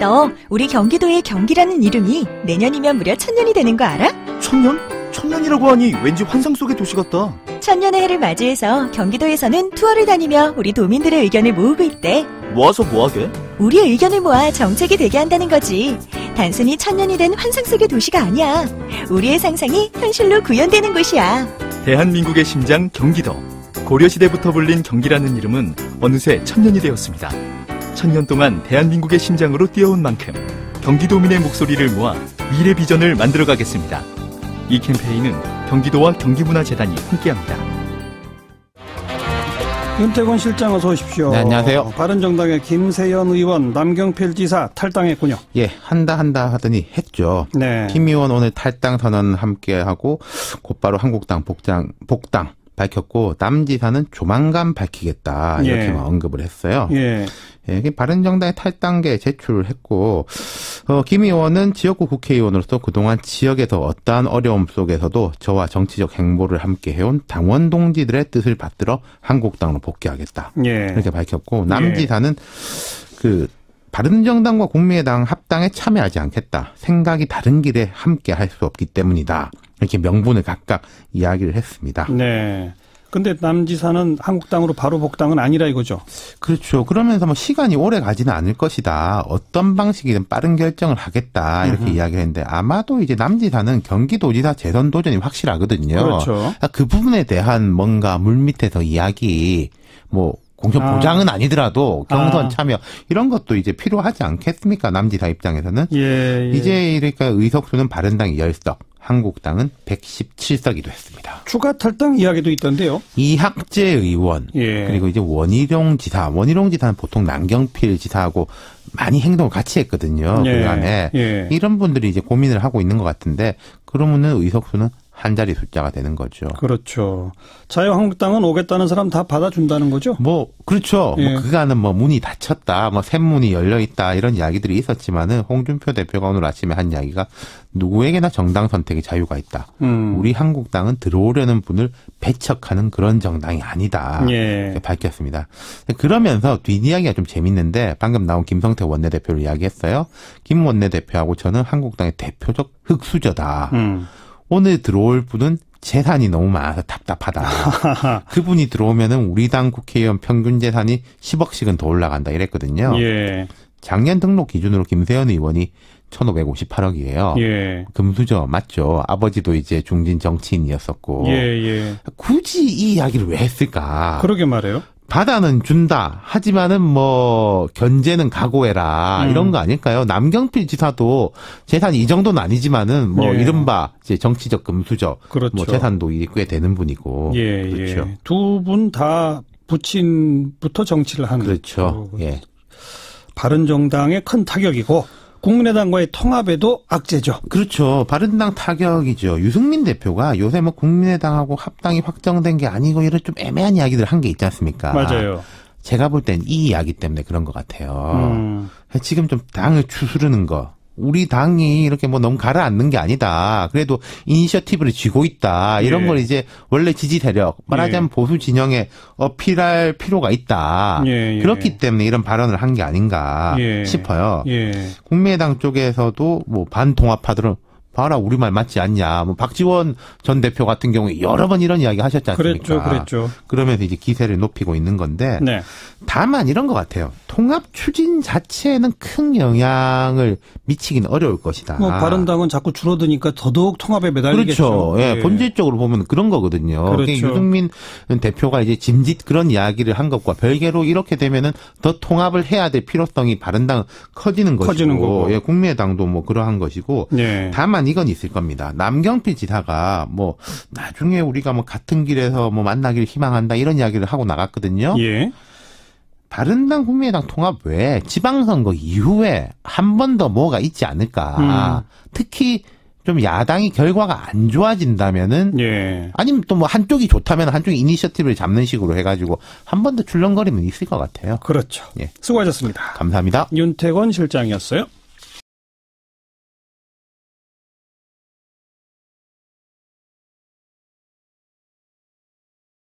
너 우리 경기도의 경기라는 이름이 내년이면 무려 천년이 되는 거 알아? 천년? 천년이라고 하니 왠지 환상 속의 도시 같다. 천년의 해를 맞이해서 경기도에서는 투어를 다니며 우리 도민들의 의견을 모으고 있대. 모아서 뭐하게? 우리의 의견을 모아 정책이 되게 한다는 거지. 단순히 천년이 된 환상 속의 도시가 아니야. 우리의 상상이 현실로 구현되는 곳이야. 대한민국의 심장 경기도. 고려시대부터 불린 경기라는 이름은 어느새 천년이 되었습니다. 천년 동안 대한민국의 심장으로 뛰어온 만큼 경기도민의 목소리를 모아 미래 비전을 만들어 가겠습니다. 이 캠페인은 경기도와 경기문화재단이 함께합니다. 윤태권 실장 어서 오십시오. 네, 안녕하세요. 바른정당의 김세연 의원, 남경필 지사 탈당했군요. 예, 한다 한다 하더니 했죠. 네. 김 의원 오늘 탈당 선언 함께 하고 곧바로 한국당 복장 복당 밝혔고 남 지사는 조만간 밝히겠다 예. 이렇게만 언급을 했어요. 예. 예, 바른정당의 탈당계 제출을 했고 어, 김 의원은 지역구 국회의원으로서 그동안 지역에서 어떠한 어려움 속에서도 저와 정치적 행보를 함께 해온 당원 동지들의 뜻을 받들어 한국당으로 복귀하겠다. 예. 이렇게 밝혔고 남 예. 지사는 그 바른정당과 국민의당 합당에 참여하지 않겠다. 생각이 다른 길에 함께 할 수 없기 때문이다. 이렇게 명분을 각각 이야기를 했습니다. 네. 근데 남 지사는 한국당으로 바로 복당은 아니라 이거죠. 그렇죠. 그러면서 뭐 시간이 오래 가지는 않을 것이다. 어떤 방식이든 빠른 결정을 하겠다. 이렇게 이야기를 했는데 아마도 이제 남지사는 경기도지사 재선 도전이 확실하거든요. 그렇죠. 아, 그 부분에 대한 뭔가 물밑에서 이야기 뭐 공천 아. 보장은 아니더라도 경선 아. 참여 이런 것도 이제 필요하지 않겠습니까? 남지사 입장에서는 예. 예. 이제 이러니까 의석수는 바른당이 10석, 한국당은 117석이 됐습니다. 추가 탈당 이야기도 있던데요. 이학재 의원 예. 그리고 이제 원희룡 지사, 원희룡 지사는 보통 남경필 지사하고 많이 행동을 같이 했거든요. 예. 그간에 예. 이런 분들이 이제 고민을 하고 있는 것 같은데 그러면은 의석수는 한 자리 숫자가 되는 거죠. 그렇죠. 자유한국당은 오겠다는 사람 다 받아준다는 거죠. 뭐 그렇죠. 예. 뭐 그간은 뭐 문이 닫혔다, 뭐 샘문이 열려 있다 이런 이야기들이 있었지만은 홍준표 대표가 오늘 아침에 한 이야기가 누구에게나 정당 선택의 자유가 있다. 음. 우리 한국당은 들어오려는 분을 배척하는 그런 정당이 아니다. 예. 밝혔습니다. 그러면서 뒷이야기가 좀 재밌는데 방금 나온 김성태 원내대표를 이야기했어요. 김 원내대표하고 저는 한국당의 대표적 흑수저다. 음. 오늘 들어올 분은 재산이 너무 많아서 답답하다. 그분이 들어오면은 우리 당 국회의원 평균 재산이 10억씩은 더 올라간다 이랬거든요. 예. 작년 등록 기준으로 김세현 의원이 1,558억이에요. 예. 금수저 맞죠. 아버지도 이제 중진 정치인이었었고 예, 예. 굳이 이 이야기를 왜 했을까? 그러게 말해요. 바다는 준다. 하지만은 뭐 견제는 각오해라. 음. 이런 거 아닐까요? 남경필 지사도 재산이 이 정도는 아니지만은 뭐 예. 이른바 이제 정치적 금수저 그렇죠. 뭐 재산도 꽤 되는 분이고 예, 그렇죠. 예. 두분 다 부친부터 정치를 하는 그렇죠. 어, 예. 바른 정당의 큰 타격이고 국민의당과의 통합에도 악재죠. 그렇죠. 바른당 타격이죠. 유승민 대표가 요새 뭐 국민의당하고 합당이 확정된 게 아니고 이런 좀 애매한 이야기들 한 게 있지 않습니까? 맞아요. 제가 볼 땐 이 이야기 때문에 그런 것 같아요. 음, 지금 좀 당을 추스르는 거. 우리 당이 이렇게 뭐 너무 가라앉는 게 아니다. 그래도 이니셔티브를 쥐고 있다. 이런 예. 걸 이제 원래 지지 세력, 말하자면 예. 보수 진영에 어필할 필요가 있다. 예, 예. 그렇기 때문에 이런 발언을 한 게 아닌가 예. 싶어요. 예. 국민의당 쪽에서도 뭐 반통합파들은 봐라 우리 말 맞지 않냐. 뭐 박지원 전 대표 같은 경우에 여러 번 이런 이야기 하셨지 않습니까? 그랬죠, 그랬죠. 그러면서 이제 기세를 높이고 있는 건데 네. 다만 이런 것 같아요. 통합 추진 자체에는 큰 영향을 미치기는 어려울 것이다. 뭐 바른당은 자꾸 줄어드니까 더더욱 통합에 매달리겠죠. 그렇죠. 예, 본질적으로 보면 그런 거거든요. 그렇죠. 그러니까 유승민 대표가 이제 짐짓 그런 이야기를 한 것과 별개로 이렇게 되면은 더 통합을 해야 될 필요성이 바른당 커지는 것이고, 커지는 거고. 예, 국민의당도 뭐 그러한 것이고, 네. 다만 이건 있을 겁니다. 남경필 지사가 뭐 나중에 우리가 뭐 같은 길에서 뭐 만나기를 희망한다 이런 이야기를 하고 나갔거든요. 예. 바른당 국민의당 통합 외에 지방선거 이후에 한 번 더 뭐가 있지 않을까. 음. 특히 좀 야당이 결과가 안 좋아진다면은 예. 아니면 또 뭐 한쪽이 좋다면 한쪽이 이니셔티브를 잡는 식으로 해가지고 한 번 더 출렁거리면 있을 것 같아요. 그렇죠. 예. 수고하셨습니다. 감사합니다. 윤태권 실장이었어요.